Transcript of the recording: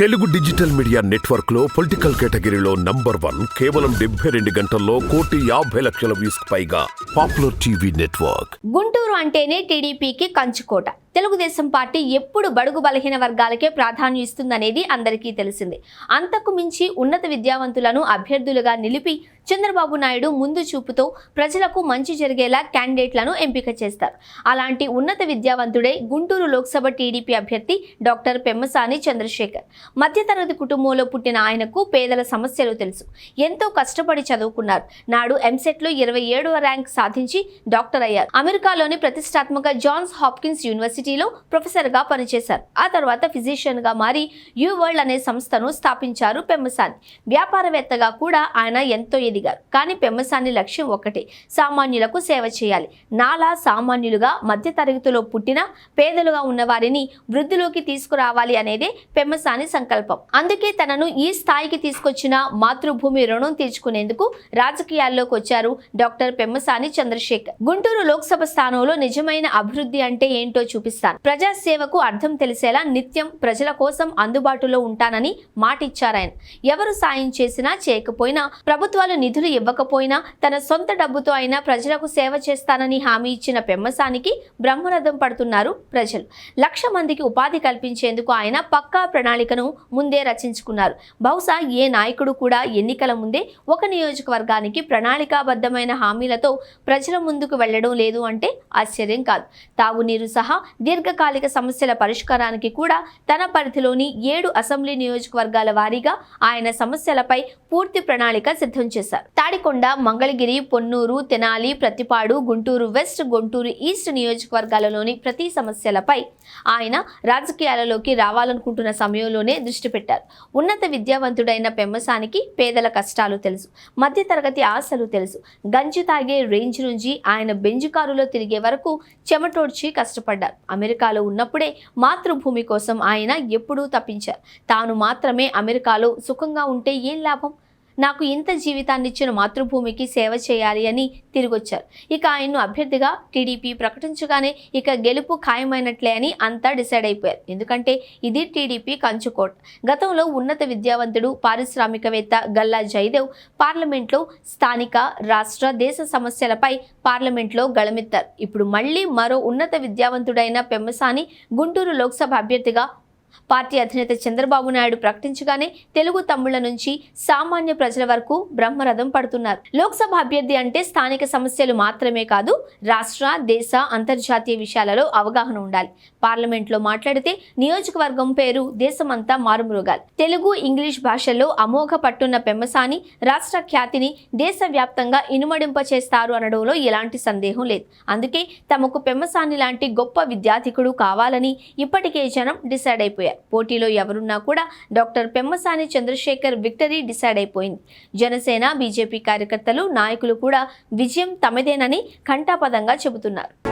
Telugu digital media నెట్వర్క్లో political కేటగిరీలో number one కేవలం డెబ్బై రెండు గంటల్లో కోటి యాభై లక్షల వ్యూస్ పైగా పాపులర్ టీవీ నెట్వర్క్. గుంటూరు అంటేనే టీడీపీకి కంచుకోట. తెలుగుదేశం పార్టీ ఎప్పుడు బడుగు బలహీన వర్గాలకే ప్రాధాన్యం ఇస్తుందనేది అందరికీ తెలిసిందే. అంతకు మించి ఉన్నత విద్యావంతులను అభ్యర్థులుగా నిలిపి చంద్రబాబు నాయుడు ముందు చూపుతో ప్రజలకు మంచి జరిగేలా క్యాండిడేట్లను ఎంపిక చేస్తారు. అలాంటి ఉన్నత విద్యావంతుడే గుంటూరు లోక్సభ టీడీపీ అభ్యర్థి డాక్టర్ పెమ్మసాని చంద్రశేఖర్. మధ్యతరగతి కుటుంబంలో పుట్టిన ఆయనకు పేదల సమస్యలు తెలుసు. ఎంతో కష్టపడి చదువుకున్నారు. నాడు ఎంసెట్లో ఇరవై ఏడవ ర్యాంక్ సాధించి డాక్టర్ అయ్యారు. అమెరికాలోని ప్రతిష్టాత్మక జాన్స్ హాప్కిన్స్ యూనివర్సిటీలో ప్రొఫెసర్గా పనిచేశారు. ఆ తర్వాత ఫిజిషియన్గా మారి యూ వరల్డ్ అనే సంస్థను స్థాపించారు పెమ్మసాని. వ్యాపారవేత్తగా కూడా ఆయన ఎంతో ఎదిగారు కానీ పెమ్మసాని లక్ష్యం ఒకటే సామాన్యులకు సేవ చేయాలి. నాలా సామాన్యులుగా మధ్యతరగతిలో పుట్టిన పేదలుగా ఉన్న వారిని వృద్ధిలోకి తీసుకురావాలి అనేదే పెమ్మసాని సంకల్పం. అందుకే తనను ఈ స్థాయికి తీసుకొచ్చిన మాతృభూమి రుణం తీర్చుకునేందుకు రాజకీయాల్లోకి వచ్చారు డాక్టర్ పెమ్మసాని చంద్రశేఖర్. గుంటూరు లోక్సభ స్థానంలో నిజమైన అభివృద్ధి అంటే ఏంటో చూపిస్తాను. ప్రజాసేవకు అర్థం తెలిసేలా నిత్యం ప్రజల కోసం అందుబాటులో ఉంటానని మాటిచ్చారాయన. ఎవరు సాయం చేసినా చేయకపోయినా ప్రభుత్వాలు నిధులు ఇవ్వకపోయినా తన సొంత డబ్బుతో అయినా ప్రజలకు సేవ చేస్తానని హామీ ఇచ్చిన పెమ్మసానికి బ్రహ్మరథం పడుతున్నారు ప్రజలు. లక్ష మందికి ఉపాధి కల్పించేందుకు ఆయన పక్కా ప్రణాళికను ముందే రచించుకున్నారు. బహుశా ఏ నాయకుడు కూడా ఎన్నికల ముందే ఒక నియోజకవర్గానికి ప్రణాళికాబద్ధమైన హామీలతో ప్రజల ముందుకు వెళ్ళడం లేదు అంటే ఆశ్చర్యం కాదు. తాగునీరు సహా దీర్ఘకాలిక సమస్యల పరిష్కారానికి కూడా తన పరిధిలోని ఏడు అసెంబ్లీ నియోజకవర్గాల వారీగా ఆయన సమస్యలపై పూర్తి ప్రణాళిక సిద్ధం చేశారు. తాడికొండ మంగళగిరి పొన్నూరు తెనాలి ప్రతిపాడు గుంటూరు వెస్ట్ గుంటూరు ఈస్ట్ నియోజకవర్గాలలోని ప్రతి సమస్యలపై ఆయన రాజకీయాలలోకి రావాలనుకుంటున్న సమయంలోనే దృష్టి పెట్టారు. ఉన్నత విద్యావంతుడైన పెమ్మసానికి పేదల కష్టాలు తెలుసు మధ్యతరగతి ఆశలు తెలుసు. గంజి తాగే రేంజ్ నుంచి ఆయన బెంజు కారులో తిరిగే వరకు చెమటోడ్చి కష్టపడ్డారు. అమెరికాలో ఉన్నప్పుడే మాతృభూమి కోసం ఆయన ఎప్పుడూ తప్పించారు. తాను మాత్రమే అమెరికాలో సుఖంగా ఉంటే ఏం లాభం? నాకు ఇంత జీవితాన్ని ఇచ్చిన మాతృభూమికి సేవ చేయాలి అని తిరిగొచ్చారు. ఇక ఆయన్ను అభ్యర్థిగా టీడీపీ ప్రకటించగానే ఇక గెలుపు ఖాయమైనట్లే అని అంతా డిసైడ్ అయిపోయారు. ఎందుకంటే ఇది టీడీపీ కంచుకోట్. గతంలో ఉన్నత విద్యావంతుడు పారిశ్రామికవేత్త గల్లా జయదేవ్ పార్లమెంట్లో స్థానిక రాష్ట్ర దేశ సమస్యలపై పార్లమెంట్లో గళమెత్తారు. ఇప్పుడు మళ్ళీ మరో ఉన్నత విద్యావంతుడైన పెమ్మసాని గుంటూరు లోక్సభ అభ్యర్థిగా పార్టీ అధినేత చంద్రబాబు నాయుడు ప్రకటించగానే తెలుగు తమ్ముళ్ళ నుంచి సామాన్య ప్రజల వరకు బ్రహ్మరథం పడుతున్నారు. లోక్సభ అభ్యర్థి అంటే స్థానిక సమస్యలు మాత్రమే కాదు రాష్ట్ర దేశ అంతర్జాతీయ విషయాలలో అవగాహన ఉండాలి. పార్లమెంట్లో మాట్లాడితే నియోజకవర్గం పేరు దేశమంతా మారుమ్రోగాలి. తెలుగు ఇంగ్లీష్ భాషల్లో అమోఘ పట్టున్న పెమ్మసాని రాష్ట్ర ఖ్యాతిని దేశవ్యాప్తంగా ఇనుమడింప చేస్తారు అనడంలో ఎలాంటి సందేహం లేదు. అందుకే తమకు పెమ్మసాని లాంటి గొప్ప విద్యాధికుడు కావాలని ఇప్పటికే జనం డిసైడ్ అయిపోయింది అయిపోయారు పోటీలో ఎవరున్నా కూడా doctor Pemmasani Chandrasekhar victory decide అయిపోయింది. జనసేన బీజేపీ కార్యకర్తలు నాయకులు కూడా విజయం తమదేనని ఘంటాపదంగా చెబుతున్నారు.